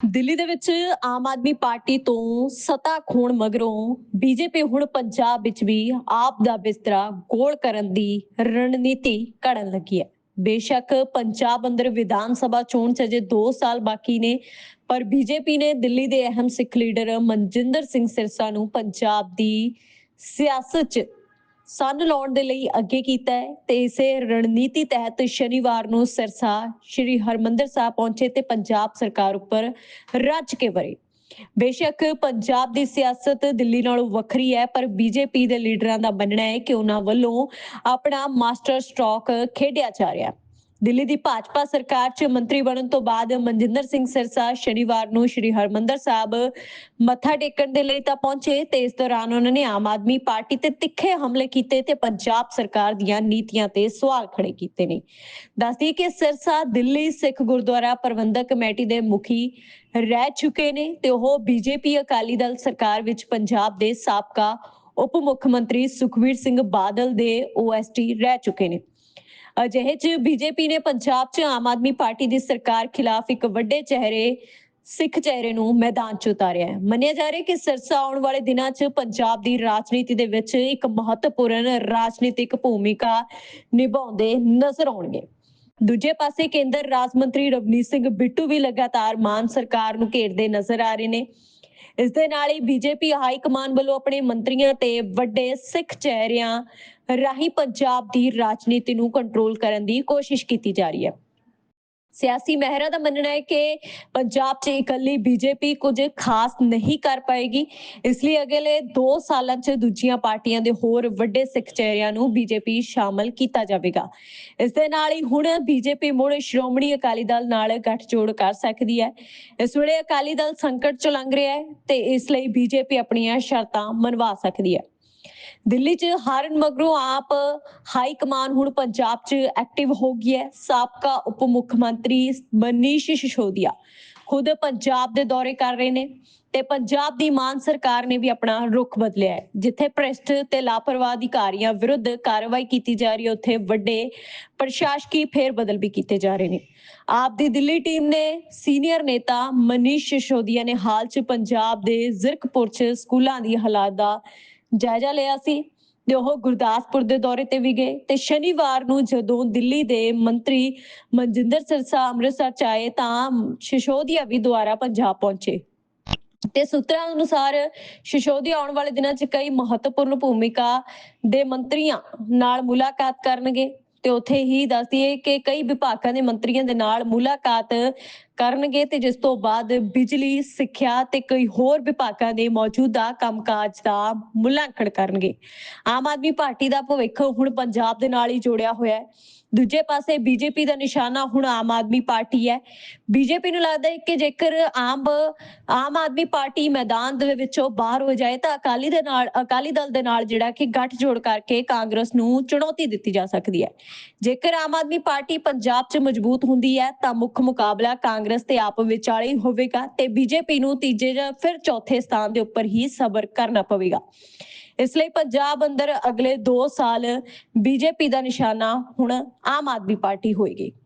ਦਿੱਲੀ ਦੇ ਵਿੱਚ ਆਮ ਆਦਮੀ ਪਾਰਟੀ ਤੋਂ ਸਤਾ ਖੋਣ ਮਗਰੋਂ ਬੀਜੇਪੀ ਹੁਣ ਪੰਜਾਬ ਵਿੱਚ ਵੀ ਆਪ ਦਾ ਬਿਸਤਰਾ ਗੋਲ ਕਰਨ ਦੀ ਰਣਨੀਤੀ ਘੜਨ ਲੱਗੀ ਹੈ। ਬੇਸ਼ੱਕ ਪੰਜਾਬ ਅੰਦਰ ਵਿਧਾਨ ਸਭਾ ਚੋਣ ਚ ਅਜੇ 2 ਸਾਲ ਬਾਕੀ ਨੇ, ਪਰ ਬੀਜੇਪੀ ਨੇ ਦਿੱਲੀ ਦੇ ਅਹਿਮ ਸਿੱਖ ਲੀਡਰ ਮਨਜਿੰਦਰ ਸਿੰਘ ਸਿਰਸਾ ਨੂੰ ਪੰਜਾਬ ਦੀ ਸਿਆਸਤ 'ਚ ਸੰਨ ਲਾਉਣ ਦੇ ਲਈ ਅੱਗੇ ਕੀਤਾ ਹੈ ਤੇ ਇਸੇ ਰਣਨੀਤੀ ਤਹਿਤ ਸ਼ਨੀਵਾਰ ਨੂੰ ਸਿਰਸਾ ਸ਼੍ਰੀ ਹਰਮੰਦਰ ਸਾਹਿਬ ਪਹੁੰਚੇ ਤੇ ਪੰਜਾਬ ਸਰਕਾਰ ਉੱਪਰ ਰੱਜ ਕੇ ਵਰੇ। ਬੇਸ਼ੱਕ ਪੰਜਾਬ ਦੀ ਸਿਆਸਤ ਦਿੱਲੀ ਨਾਲੋਂ ਵੱਖਰੀ ਹੈ, ਪਰ ਬੀਜੇਪੀ ਦੇ ਲੀਡਰਾਂ ਦਾ ਮੰਨਣਾ ਹੈ ਕਿ ਉਹਨਾਂ ਵੱਲੋਂ ਆਪਣਾ ਮਾਸਟਰ ਸਟ੍ਰੋਕ ਖੇਡਿਆ ਜਾ ਰਿਹਾ ਹੈ। ਦਿੱਲੀ ਦੀ ਭਾਜਪਾ ਸਰਕਾਰ 'ਚ ਮੰਤਰੀ ਬਣਨ ਤੋਂ ਬਾਅਦ ਮਨਜਿੰਦਰ ਸਿੰਘ ਸਿਰਸਾ ਸ਼ਨੀਵਾਰ ਨੂੰ ਸ਼੍ਰੀ ਹਰਮੰਦਰ ਸਾਹਿਬ ਮੱਥਾ ਟੇਕਣ ਦੇ ਲਈ ਤਾਂ ਪਹੁੰਚੇ ਤੇ ਇਸ ਦੌਰਾਨ ਉਹਨਾਂ ਨੇ ਆਮ ਆਦਮੀ ਪਾਰਟੀ ਤੇ ਤਿੱਖੇ ਹਮਲੇ ਕੀਤੇ ਤੇ ਪੰਜਾਬ ਸਰਕਾਰ ਦੀਆਂ ਨੀਤੀਆਂ ਤੇ ਸਵਾਲ ਖੜੇ ਕੀਤੇ ਨੇ। ਦੱਸਦੀ ਕਿ ਸਿਰਸਾ, ਦਿੱਲੀ, ਸਿੱਖ ਗੁਰਦੁਆਰਾ ਪ੍ਰਬੰਧਕ ਕਮੇਟੀ ਦੇ ਮੁਖੀ ਰਹਿ ਚੁੱਕੇ ਨੇ ਤੇ ਉਹ ਬੀਜੇਪੀ ਅਕਾਲੀ ਦਲ ਸਰਕਾਰ ਵਿੱਚ ਪੰਜਾਬ ਦੇ ਸਾਬਕਾ ਉਪ ਮੁੱਖ ਮੰਤਰੀ ਸੁਖਵੀਰ ਸਿੰਘ ਬਾਦਲ ਦੇ ਓਐਸਟੀ ਰਹਿ ਚੁੱਕੇ ਨੇ। ਅਜਿਹੇ ਚ ਬੀਜੇਪੀ ਨੇ ਪੰਜਾਬ 'ਚ ਆਮ ਆਦਮੀ ਪਾਰਟੀ ਦੀ ਸਰਕਾਰ ਖਿਲਾਫ ਇੱਕ ਵੱਡੇ ਚਿਹਰੇ, ਸਿੱਖ ਚਿਹਰੇ ਨੂੰ ਮੈਦਾਨ 'ਚ ਉਤਾਰਿਆ ਹੈ। ਮੰਨਿਆ ਜਾ ਰਿਹਾ ਕਿ ਸਰਸਾ ਆਉਣ ਵਾਲੇ ਦਿਨਾਂ 'ਚ ਪੰਜਾਬ ਦੀ ਰਾਜਨੀਤੀ ਦੇ ਵਿੱਚ ਇੱਕ ਮਹੱਤਵਪੂਰਨ ਰਾਜਨੀਤਿਕ ਭੂਮਿਕਾ ਨਿਭਾਉਂਦੇ ਨਜ਼ਰ ਆਉਣਗੇ। ਦੂਜੇ ਪਾਸੇ ਕੇਂਦਰ ਰਾਜ ਮੰਤਰੀ ਰਵਨੀਤ ਸਿੰਘ ਬਿੱਟੂ ਵੀ ਲਗਾਤਾਰ ਮਾਨ ਸਰਕਾਰ ਨੂੰ ਘੇਰਦੇ ਨਜ਼ਰ ਆ ਰਹੇ ਨੇ। ਇਸ ਦੇ ਨਾਲ ਹੀ ਬੀਜੇਪੀ ਹਾਈ ਕਮਾਨ ਵੱਲੋਂ ਆਪਣੇ ਮੰਤਰੀਆਂ ਤੇ ਵੱਡੇ ਸਿੱਖ ਚਿਹਰਿਆਂ ਰਾਹੀਂ ਪੰਜਾਬ ਦੀ ਰਾਜਨੀਤੀ ਨੂੰ ਕੰਟਰੋਲ ਕਰਨ ਦੀ ਕੋਸ਼ਿਸ਼ ਕੀਤੀ ਜਾ ਰਹੀ ਹੈ। ਸਿਆਸੀ ਮਹਿਰਾ ਦਾ ਮੰਨਣਾ ਹੈ ਕਿ ਪੰਜਾਬ 'ਚ ਇਕੱਲੀ ਬੀਜੇਪੀ ਕੁਝ ਖਾਸ ਨਹੀਂ ਕਰ ਪਾਏਗੀ। ਇਸ ਲਈ ਅਗਲੇ 2 ਸਾਲਾਂ 'ਚ ਦੂਜੀਆਂ ਪਾਰਟੀਆਂ ਦੇ ਹੋਰ ਵੱਡੇ ਸਿੱਖ ਚਿਹਰਿਆਂ ਨੂੰ ਬੀਜੇਪੀ ਸ਼ਾਮਲ ਕੀਤਾ ਜਾਵੇਗਾ। ਇਸ ਦੇ ਨਾਲ ਹੀ ਹੁਣ ਬੀਜੇਪੀ ਮੁੜ ਸ਼੍ਰੋਮਣੀ ਅਕਾਲੀ ਦਲ ਨਾਲ ਗੱਠਜੋੜ ਕਰ ਸਕਦੀ ਹੈ। ਇਸ ਵੇਲੇ ਅਕਾਲੀ ਦਲ ਸੰਕਟ 'ਚ ਲੰਘ ਰਿਹਾ ਹੈ ਤੇ ਇਸ ਲਈ ਬੀਜੇਪੀ ਆਪਣੀਆਂ ਸ਼ਰਤਾਂ ਮਨਵਾ ਸਕਦੀ ਹੈ। ਦਿੱਲੀ 'ਚ ਹਾਰਨ ਮਗਰੋਂ ਆਪ ਹਾਈ ਕਮਾਨ ਹੁਣ ਪੰਜਾਬ 'ਚ ਐਕਟਿਵ ਹੋ ਗਈ ਹੈ। ਸਾਬਕਾ ਉਪ ਮੁੱਖ ਮੰਤਰੀ ਮਨੀਸ਼ ਸਿਸੋਦੀਆ ਖੁਦ ਪੰਜਾਬ ਦੇ ਦੌਰੇ ਕਰ ਰਹੇ ਨੇ ਤੇ ਪੰਜਾਬ ਦੀ ਮਾਨ ਸਰਕਾਰ ਨੇ ਵੀ ਆਪਣਾ ਰੁਖ ਬਦਲਿਆ ਹੈ। ਜਿੱਥੇ ਭ੍ਰਿਸ਼ਟ ਤੇ ਲਾਪਰਵਾਹ ਅਧਿਕਾਰੀਆਂ ਵਿਰੁੱਧ ਕਾਰਵਾਈ ਕੀਤੀ ਜਾ ਰਹੀ ਹੈ, ਉੱਥੇ ਵੱਡੇ ਪ੍ਰਸ਼ਾਸਕੀ ਫੇਰ ਬਦਲ ਵੀ ਕੀਤੇ ਜਾ ਰਹੇ ਨੇ। ਆਪ ਦੀ ਦਿੱਲੀ ਟੀਮ ਨੇ ਸੀਨੀਅਰ ਨੇਤਾ ਮਨੀਸ਼ ਸਿਸੋਦੀਆ ਨੇ ਹਾਲ 'ਚ ਪੰਜਾਬ ਦੇ ਜ਼ਿਰਕਪੁਰ 'ਚ ਸਕੂਲਾਂ ਦੀ ਹਾਲਾਤ ਦਾ ਜਾਇਜ਼ਾ ਲਿਆ ਸੀ ਤੇ ਉਹ ਗੁਰਦਾਸਪੁਰ ਦੇ ਦੌਰੇ ਤੇ ਵੀ ਗਏ ਤੇ ਸ਼ਨੀਵਾਰ ਨੂੰ ਜਦੋਂ ਦਿੱਲੀ ਦੇ ਮੰਤਰੀ ਮਨਜਿੰਦਰ ਸਿਰਸਾ ਅੰਮ੍ਰਿਤਸਰ ਚ ਆਏ ਤਾਂ ਸ਼ਿਸ਼ੋਦੀਆ ਵੀ ਦੁਆਰਾ ਪੰਜਾਬ ਪਹੁੰਚੇ। ਤੇ ਸੂਤਰਾਂ ਅਨੁਸਾਰ ਸ਼ਿਸ਼ੋਦੀਆ ਆਉਣ ਵਾਲੇ ਦਿਨਾਂ 'ਚ ਕਈ ਮਹੱਤਵਪੂਰਨ ਭੂਮਿਕਾ ਦੇ ਮੰਤਰੀਆਂ ਨਾਲ ਮੁਲਾਕਾਤ ਕਰਨਗੇ। ਤੇ ਉੱਥੇ ਹੀ ਦੱਸਦੀਏ ਕਿ ਕਈ ਵਿਭਾਗਾਂ ਦੇ ਮੰਤਰੀਆਂ ਦੇ ਨਾਲ ਮੁਲਾਕਾਤ ਕਰਨਗੇ ਤੇ ਜਿਸ ਤੋਂ ਬਾਅਦ ਬਿਜਲੀ, ਸਿੱਖਿਆ ਤੇ ਕਈ ਹੋਰ ਵਿਭਾਗਾਂ ਦੇ ਮੌਜੂਦਾ ਕੰਮਕਾਜ ਦਾ ਮੁਲਾਂਕਣ ਕਰਨਗੇ। ਆਮ ਆਦਮੀ ਪਾਰਟੀ ਦਾ ਭਵਿੱਖ ਹੁਣ ਪੰਜਾਬ ਦੇ ਨਾਲ ਹੀ ਜੋੜਿਆ ਹੋਇਆ ਹੈ। ਦੂਜੇ ਪਾਸੇ ਬੀਜੇਪੀ ਦਾ ਨਿਸ਼ਾਨਾ ਹੁਣ ਆਮ ਆਦਮੀ ਪਾਰਟੀ ਹੈ। ਬੀਜੇਪੀ ਨੂੰ ਲੱਗਦਾ ਹੈ ਕਿ ਜੇਕਰ ਆਮ ਆਮ ਆਦਮੀ ਪਾਰਟੀ ਮੈਦਾਨ ਦੇ ਵਿੱਚੋਂ ਬਾਹਰ ਹੋ ਜਾਏ ਤਾਂ ਅਕਾਲੀ ਦੇ ਨਾਲ, ਅਕਾਲੀ ਦਲ ਦੇ ਨਾਲ ਜਿਹੜਾ ਕਿ ਗੱਠਜੋੜ ਕਰਕੇ ਕਾਂਗਰਸ ਨੂੰ ਚੁਣੌਤੀ ਦਿੱਤੀ ਜਾ ਸਕਦੀ ਹੈ। ਜੇਕਰ ਆਮ ਆਦਮੀ ਪਾਰਟੀ ਪੰਜਾਬ 'ਚ ਮਜ਼ਬੂਤ ਹੁੰਦੀ ਹੈ ਤਾਂ ਮੁੱਖ ਮੁਕਾਬਲਾ ਕਾਂਗਰਸ ਤੇ ਆਪ ਵਿਚਾਲੇ ਹੋਵੇਗਾ ਤੇ ਬੀਜੇਪੀ ਨੂੰ ਤੀਜੇ ਜਾਂ ਫਿਰ ਚੌਥੇ ਸਥਾਨ ਦੇ ਉੱਪਰ ਹੀ ਸਬਰ ਕਰਨਾ ਪਵੇਗਾ। ਇਸ ਲਈ ਪੰਜਾਬ ਅੰਦਰ ਅਗਲੇ 2 ਸਾਲ ਬੀਜੇਪੀ ਦਾ ਨਿਸ਼ਾਨਾ ਹੁਣ ਆਮ ਆਦਮੀ ਪਾਰਟੀ ਹੋਏਗੀ।